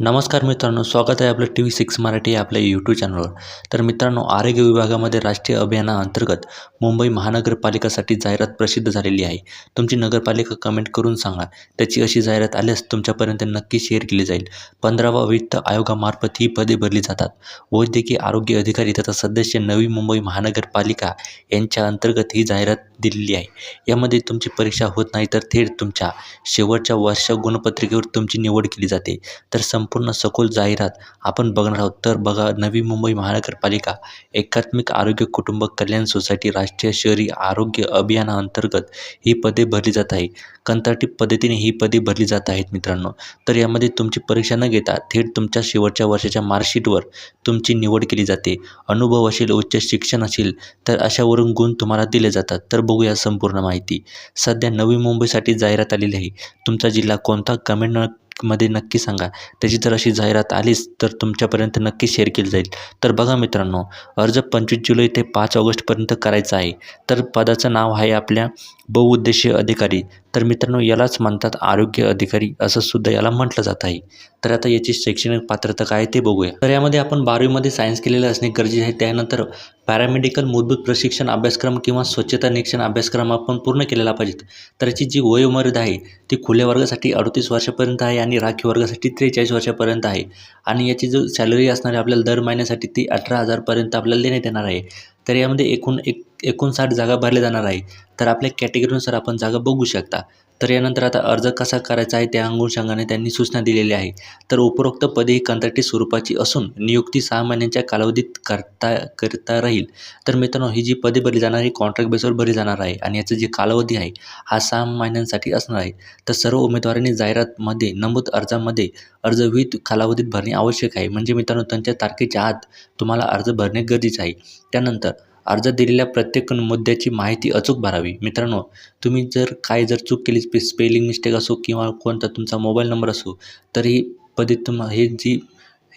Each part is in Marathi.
नमस्कार मित्रांनो स्वागत आहे आपलं टी व्ही सिक्स मराठी आपल्या यूट्यूब चॅनलवर तर मित्रांनो आरोग्य विभागामध्ये राष्ट्रीय अभियानाअंतर्गत मुंबई महानगरपालिकासाठी जाहिरात प्रसिद्ध झालेली आहे. तुमची नगरपालिका कमेंट करून सांगा. त्याची अशी जाहिरात आल्यास तुमच्यापर्यंत नक्की शेअर केली जाईल. पंधरावा वित्त आयोगामार्फत ही पदे भरली जातात. वैद्यकीय आरोग्य अधिकारी तथा सदस्य नवी मुंबई महानगरपालिका यांच्या अंतर्गत ही जाहिरात दिलेली आहे. यामध्ये तुमची परीक्षा होत नाही तर थेट तुमच्या शेवटच्या वर्ष गुणपत्रिकेवर तुमची निवड केली जाते. तर संपूर्ण सखोल जाहिरात आपण बघणार आहोत. तर बघा नवी मुंबई महानगरपालिका एकात्मिक आरोग्य कुटुंब कल्याण सोसायटी राष्ट्रीय शहरी आरोग्य अभियानाअंतर्गत ही पदे भरली जात आहे कंत्राटी पद्धतीने ही पदे भरली जात आहेत मित्रांनो. तर यामध्ये तुमची परीक्षा न घेता थेट तुमच्या शेवटच्या वर्षाच्या मार्कशीटवर तुमची निवड केली जाते. अनुभव असेल उच्च शिक्षण असेल तर अशावरून गुण तुम्हाला दिले जातात. तर बघूया संपूर्ण माहिती. सध्या नवी मुंबईसाठी जाहिरात आलेली आहे. तुमचा जिल्हा कोणता? कमेंट मध्ये नक्की सांगा. त्याची जर अशी जाहिरात आलीच तर तुमच्यापर्यंत नक्की शेअर केली जाईल. तर बघा मित्रांनो अर्ज पंचवीस जुलै ते पाच ऑगस्टपर्यंत करायचा आहे. तर पदाचं नाव आहे आपल्या बहुउद्देशीय अधिकारी. तर मित्रांनो यालाच म्हणतात आरोग्य अधिकारी असं सुद्धा याला म्हटलं जात आहे. तर आता याची शैक्षणिक पात्रता काय ते बघूया. तर यामध्ये आपण बारावीमध्ये सायन्स केलेलं असणे गरजेचे आहे. त्यानंतर पॅरामेडिकल मूलभूत प्रशिक्षण अभ्यासक्रम किंवा स्वच्छता निरीक्षण अभ्यासक्रम आपण पूर्ण केलेला पाहिजेत. तर याची जी वयोमर्यादा आहे ती खुल्या वर्गासाठी अडतीस वर्षापर्यंत आहे आणि राखीव वर्गासाठी त्रेचाळीस वर्षापर्यंत आहे. आणि याची जो सॅलरी असणार आहे आपल्याला दर महिन्यासाठी ती अठरा हजारपर्यंत आपल्याला देण्यात येणार आहे. तर यामध्ये एकूण एक एकोणसाठ जागा भरल्या जाणार आहे. तर आपल्या कॅटेगरीनुसार आपण जागा बघू शकता. तर यानंतर आता अर्ज कसा करायचा आहे त्या अनुषंगाने त्यांनी सूचना दिलेली आहे. तर उपरोक्त पदे ही कंत्राटी स्वरूपाची असून नियुक्ती सहा महिन्यांच्या कालावधीत करता करता राहील. तर मित्रांनो ही जी पदे भरली जाणार ही कॉन्ट्रॅक्ट बेसवर भरली जाणार आहे आणि याचं जे कालावधी आहे हा सहा महिन्यांसाठी असणार आहे. तर सर्व उमेदवारांनी जाहिरातमध्ये नमूद अर्जामध्ये अर्ज विविध कालावधीत भरणे आवश्यक आहे. म्हणजे मित्रांनो त्यांच्या तारखेच्या आत तुम्हाला अर्ज भरणे गरजेचे आहे. त्यानंतर अर्ज दिलेल्या प्रत्येक मुद्द्याची माहिती अचूक भरावी. मित्रांनो तुम्ही जर काय जर चूक केली स्पे स्पेलिंग मिस्टेक असो किंवा कोणता तुमचा मोबाईल नंबर असो तरी पदी तुम हे जी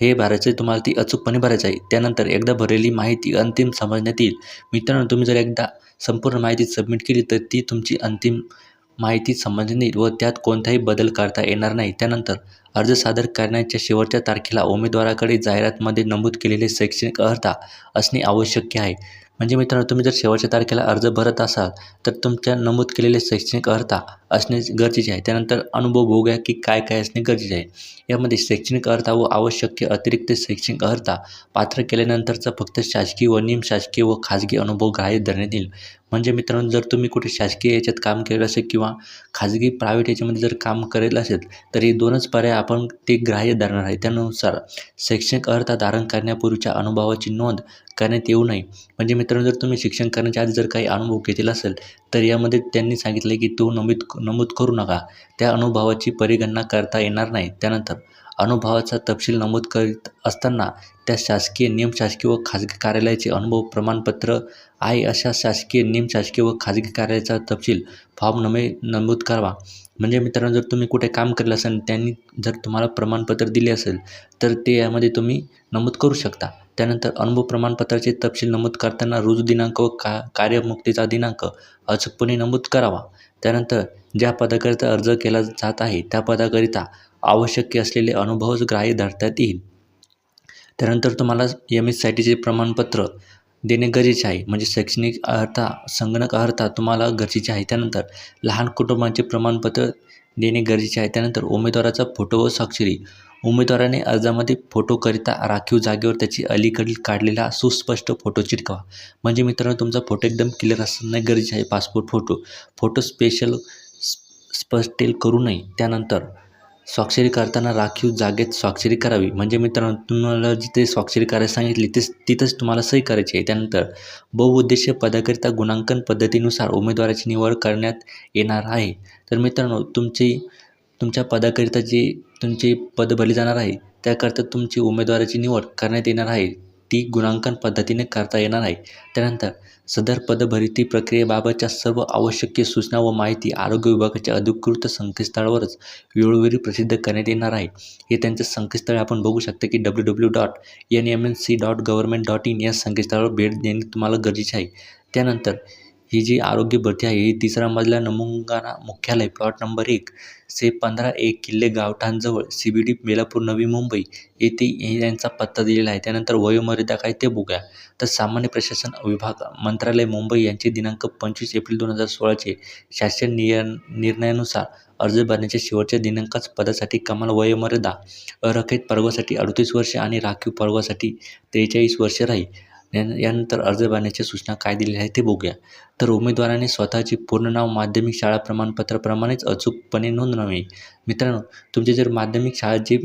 हे भरायचं आहे तुम्हाला ती अचूकपणे भरायचं आहे. त्यानंतर एकदा भरलेली माहिती अंतिम समजण्यात येईल. मित्रांनो तुम्ही जर एकदा संपूर्ण माहिती सबमिट केली तर ती तुमची अंतिम माहिती समजण्यात येईल व त्यात कोणताही बदल करता येणार नाही. त्यानंतर अर्ज सादर करण्याच्या शेवटच्या तारखेला उमेदवाराकडे जाहिरातमध्ये नमूद केलेले शैक्षणिक अर्हता असणे आवश्यक आहे. म्हणजे मित्रांनो तुम्ही जर शेवटच्या तारखेला अर्ज भरत असाल तर तुमच्या नमूद केलेले शैक्षणिक अर्हता असणे गरजेचे आहे. त्यानंतर अनुभव बघूया की काय काय असणे गरजेचे आहे. यामध्ये शैक्षणिक अर्हता व आवश्यक अतिरिक्त शैक्षणिक अर्हता पात्र केल्यानंतरचा फक्त शासकीय व निमशासकीय व खाजगी अनुभव ग्राह्य धरण्यात येईल. म्हणजे मित्रांनो जर तुम्ही कुठे शासकीय याच्यात काम केलं असेल किंवा खाजगी प्रायव्हेट याच्यामध्ये जर काम करेल असेल तर हे दोनच पर्याय आपण ते ग्राह्य धरणार आहे. त्यानुसार शैक्षणिक अर्हता धारण करण्यापूर्वीच्या अनुभवाची नोंद करण्यात येऊ नये. म्हणजे मित्रांनो जर तुम्ही शिक्षण करण्याच्या आधी जर काही अनुभव घेतलेला असेल तर यामध्ये त्यांनी सांगितलं की तो नमूद नमूद करू नका. त्या अनुभवाची परिगणना करता येणार नाही. त्यानंतर अनुभवाचा तपशील नमूद करीत असताना त्या शासकीय निमशासकीय व खाजगी कार्यालयाचे अनुभव प्रमाणपत्र आहे अशा शासकीय निमशासकीय व खाजगी कार्यालयाचा तपशील फॉर्म नमे नमूद करावा. म्हणजे मित्रांनो जर तुम्ही कुठे काम केलं असेल त्यांनी जर तुम्हाला प्रमाणपत्र दिले असेल तर ते यामध्ये तुम्ही नमूद करू शकता. त्यानंतर अनुभव प्रमाणपत्राचे तपशील नमूद करताना रुजू दिनांक व का कार्यमुक्तीचा दिनांक अचूकपणे नमूद करावा. त्यानंतर ज्या पदाकरिता अर्ज केला जात आहे त्या पदाकरिता आवश्यक असलेले अनुभवच ग्राह्य धरतात येईल त्यानंतर तुम्हाला एम एस सी टीचे प्रमाणपत्र देणे गरजेचे आहे. म्हणजे शैक्षणिक अर्हता संगणक अर्हता तुम्हाला गरजेचे आहे. त्यानंतर लहान कुटुंबांचे प्रमाणपत्र देणे गरजेचे आहे. त्यानंतर उमेदवाराचा फोटो व स्वाक्षरी. उमेदवाराने अर्जामध्ये फोटोकरिता राखीव जागेवर त्याची अलीकडील काढलेला सुस्पष्ट फोटो चिटकावा. म्हणजे मित्रांनो तुमचा फोटो एकदम क्लिअर असणं गरजेचे आहे. Passport photo. फोटो स्पेशल स्पष्टेल करू नये. त्यानंतर स्वाक्षरी करताना राखीव जागेत स्वाक्षरी करावी. म्हणजे मित्रांनो तुम्हाला जिथे स्वाक्षरी करायला सांगितली तेच तिथंच तुम्हाला सही करायची आहे. त्यानंतर बहुउद्देशीय पदाकरिता गुणांकन पद्धतीनुसार उमेदवाराची निवड करण्यात येणार आहे. तर मित्रांनो तुमची तुमच्या पदाकरिता जी तुमची पद भरली जाणार आहे त्याकरता तुमची उमेदवाराची निवड करण्यात येणार आहे. ती गुणांकन पद्धतीने करता येणार आहे. त्यानंतर सदर पदभरती प्रक्रियेबाबतच्या सर्व आवश्यक सूचना व माहिती आरोग्य विभागाच्या अधिकृत संकेतस्थळावरच वेळोवेळी प्रसिद्ध करण्यात येणार आहे. हे त्यांचं संकेतस्थळ आपण बघू शकता की W W dot N M N C dot government dot in या संकेतस्थळावर भेट देणे तुम्हाला गरजेचे आहे. त्यानंतर ही जी आरोग्य भरती आहे ही तिसरा मजला नमुंगाना मुख्यालय प्लॉट नंबर एक से पंधरा एक किल्ले गावठाणजवळ C B D Belapur Navi Mumbai येथे यांचा पत्ता दिलेला आहे. त्यानंतर वयोमर्यादा काय ते बघूया. तर सामान्य प्रशासन विभाग मंत्रालय मुंबई यांचे दिनांक पंचवीस एप्रिल दोन हजार सोळाचे शासन निय निर्णयानुसार अर्ज भरण्याच्या शेवटच्या दिनांकाच पदासाठी कमाल वयोमर्यादा अरखित पर्वासाठी अडतीस वर्षे आणि राखीव पर्वासाठी त्रेचाळीस वर्षे राहील. यानंतर अर्ज भरण्याच्या सूचना काय दिलेल्या आहेत ते बघूया. तर उमेदवाराने स्वतःचे पूर्ण नाव माध्यमिक शाळा प्रमाणपत्राप्रमाणेच अचूकपणे नोंदवावे मित्रांनो तुमचे जर माध्यमिक शाळा जे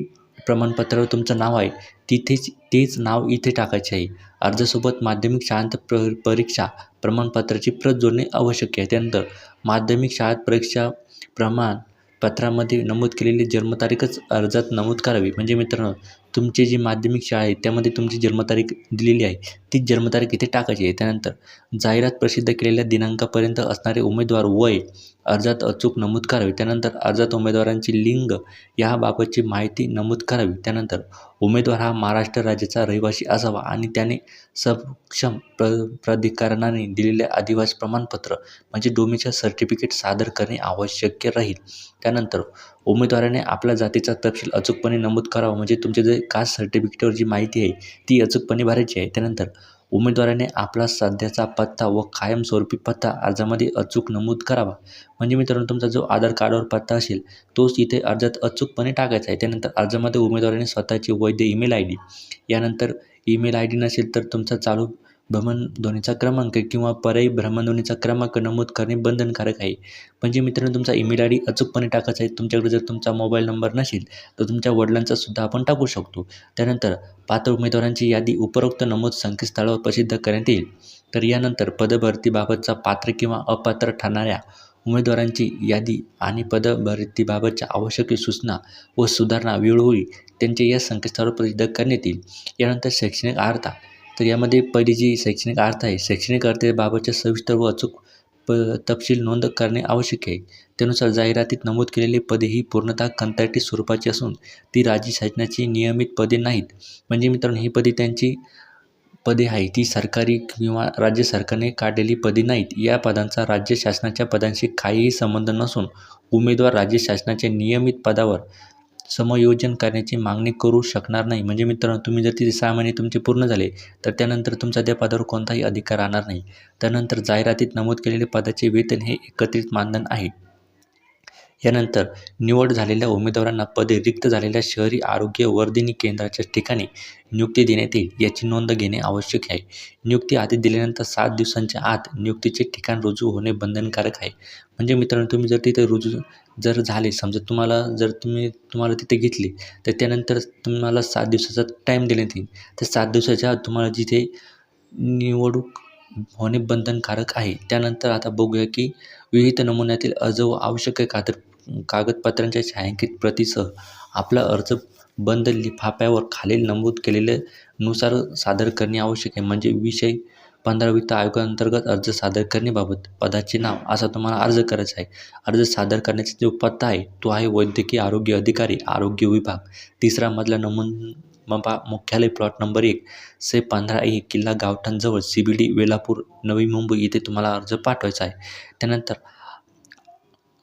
प्रमाणपत्रावर तुमचं नाव आहे तिथेच तेच नाव इथे टाकायचे आहे. अर्जासोबत माध्यमिक शाळांत प्र परीक्षा प्रमाणपत्राची प्रत जोडणे आवश्यक आहे. त्यानंतर माध्यमिक शाळेत परीक्षा प्रमाणपत्रामध्ये नमूद केलेली जन्मतारीखच अर्जात नमूद करावी. म्हणजे मित्रांनो तुमची जी माध्यमिक शाळा आहे त्यामध्ये तुमची जन्मतारीख दिलेली आहे ती जन्मतारीख इथे टाकायची आहे. त्यानंतर जाहिरात प्रसिद्ध केलेल्या दिनांकापर्यंत असणारे उमेदवार वय अर्जात अचूक नमूद करावे. त्यानंतर अर्जात उमेदवारांची लिंग याबाबतची माहिती नमूद करावी. त्यानंतर उमेदवार हा महाराष्ट्र राज्याचा रहिवासी असावा आणि त्याने सक्षम प्र प्राधिकरणाने दिलेले आदिवासी प्रमाणपत्र म्हणजे डोमेच्या सर्टिफिकेट सादर करणे आवश्यक राहील. त्यानंतर उमेदवाराने आपल्या जातीचा तपशील अचूकपणे नमूद करावा. म्हणजे तुमचे जे कास्ट सर्टिफिकेटवर जी माहिती आहे ती अचूकपणे भरायची आहे. त्यानंतर उमेदवाराने आपला सध्याचा पत्ता व कायमस्वरूपी पत्ता अर्जामध्ये अचूक नमूद करावा. म्हणजे मित्रांनो तुमचा जो आधार कार्डवर पत्ता असेल तोच इथे अर्जात अचूकपणे टाकायचा आहे. त्यानंतर अर्जामध्ये उमेदवाराने स्वतःची वैध ईमेल आय डी यानंतर ईमेल आय डी नसेल तर तुमचा चालू भ्रमणध्वनीचा क्रमांक किंवा पर्यायी भ्रमणध्वनीचा क्रमांक नमूद करणे बंधनकारक आहे. म्हणजे मित्रांनो तुमचा ईमेल आय डी अचूकपणे टाकायचा आहे. तुमच्याकडे जर तुमचा मोबाईल नंबर नसेल तर तुमच्या वडिलांचा सुद्धा आपण टाकू शकतो. त्यानंतर पात्र उमेदवारांची यादी उपरोक्त नमूद संकेतस्थळावर प्रसिद्ध करण्यात येईल. तर यानंतर पदभरतीबाबतचा पात्र किंवा अपात्र ठरणाऱ्या उमेदवारांची यादी आणि पदभरतीबाबतच्या आवश्यक सूचना व सुधारणा वेळोवेळी त्यांचे या संकेतस्थळावर प्रसिद्ध करण्यात येईल. यानंतर शैक्षणिक अर्हता तर यामध्ये पहिली जी शैक्षणिक अर्थ आहे शैक्षणिक अर्थेबाबतच्या सविस्तर व अचूक प तपशील नोंद करणे आवश्यक आहे. त्यानुसार जाहिरातीत नमूद केलेली पदे ही पूर्णतः कंत्राटी स्वरूपाची असून ती राज्य शासनाची नियमित पदे नाहीत. म्हणजे मित्रांनो ही पदे त्यांची पदे आहे ती सरकारी किंवा राज्य सरकारने काढलेली पदे नाहीत. या पदांचा राज्य शासनाच्या पदांशी काहीही संबंध नसून उमेदवार राज्य शासनाच्या नियमित पदावर समायोजन करण्याची मागणी करू शकणार नाही. म्हणजे मित्रांनो तुम्ही जर तिथे सहा महिने तुमचे पूर्ण झाले तर त्यानंतर तुमचा त्या पदावर कोणताही अधिकार राहणार नाही. त्यानंतर जाहिरातीत नमूद केलेले पदाचे वेतन हे एकत्रित मानधन आहे. यानंतर निवड झालेल्या उमेदवारांना पदे रिक्त झालेल्या शहरी आरोग्य वर्धिनी केंद्राच्या ठिकाणी नियुक्ती देण्यात येईल याची नोंद घेणे आवश्यक आहे. नियुक्ती आधी दिल्यानंतर सात दिवसांच्या आत नियुक्तीचे ठिकाण रुजू होणे बंधनकारक आहे. म्हणजे मित्रांनो तुम्ही जर तिथे रुजू जर झाले समजा तुम्हाला जर तुम्ही तुम्हाला तिथे घेतले तर त्यानंतर तुम्हाला सात दिवसाचा टाईम देण्यात येईल. तर सात दिवसाच्या आत तुम्हाला जिथे निवडणूक होणे बंधनकारक आहे त्यानंतर आता बघूया की विविध नमुन्यातील अर्ज व आवश्यक कागद कागदपत्रांच्या छायांकित प्रतीसह आपला अर्ज बंद लिफाफ्यावर खालील नमूद केलेल्यानुसार सादर करणे आवश्यक आहे. म्हणजे विषय पंधरा वित्त आयोगाअंतर्गत अर्ज सादर करण्याबाबत पदाचे नाव असा तुम्हाला अर्ज करायचा आहे. अर्ज सादर करण्याचा जो पत्ता आहे तो आहे वैद्यकीय आरोग्य अधिकारी आरोग्य विभाग. तिसरा मधला नमून मपा मुख्यालय प्लॉट नंबर एक से पंधरा एक किल्ला गावठाणजवळ C B D Belapur Navi Mumbai इथे तुम्हाला अर्ज पाठवायचा आहे. त्यानंतर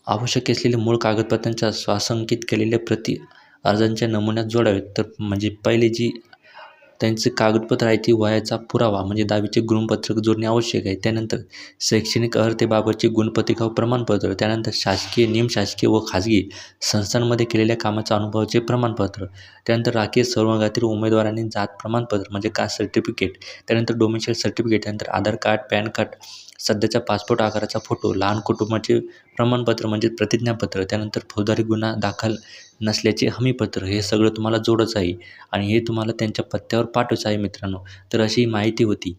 आवश्यक असलेले मूळ कागदपत्रांच्या स्वासंकित केलेल्या प्रति अर्जांच्या नमुन्यात जोडावेत तर म्हणजे पहिले जी त्यांचे कागदपत्र आहे ती वयाचा पुरावा म्हणजे दहावीचे गुणपत्रक जोडणे आवश्यक आहे. त्यानंतर शैक्षणिक अर्हतेबाबतचे गुणपत्रिका व प्रमाणपत्र त्यानंतर शासकीय निमशासकीय व खाजगी संस्थांमध्ये केलेल्या कामाच्या अनुभवाचे प्रमाणपत्र त्यानंतर राखीय संवर्गातील उमेदवारांनी जात प्रमाणपत्र म्हणजे कास्ट सर्टिफिकेट त्यानंतर डोमेशियल सर्टिफिकेट त्यानंतर आधार कार्ड पॅन कार्ड सध्याचा पासपोर्ट आकाराचा फोटो लहान कुटुंबाचे प्रमाणपत्र म्हणजे प्रतिज्ञापत्र त्यानंतर फौजदारी गुन्हा दाखल नसल्याचे हमीपत्र हे सगळं तुम्हाला जोडायचं आहे आणि हे तुम्हाला त्यांच्या पत्त्यावर पाठवायचं आहे मित्रांनो. तर अशी माहिती होती.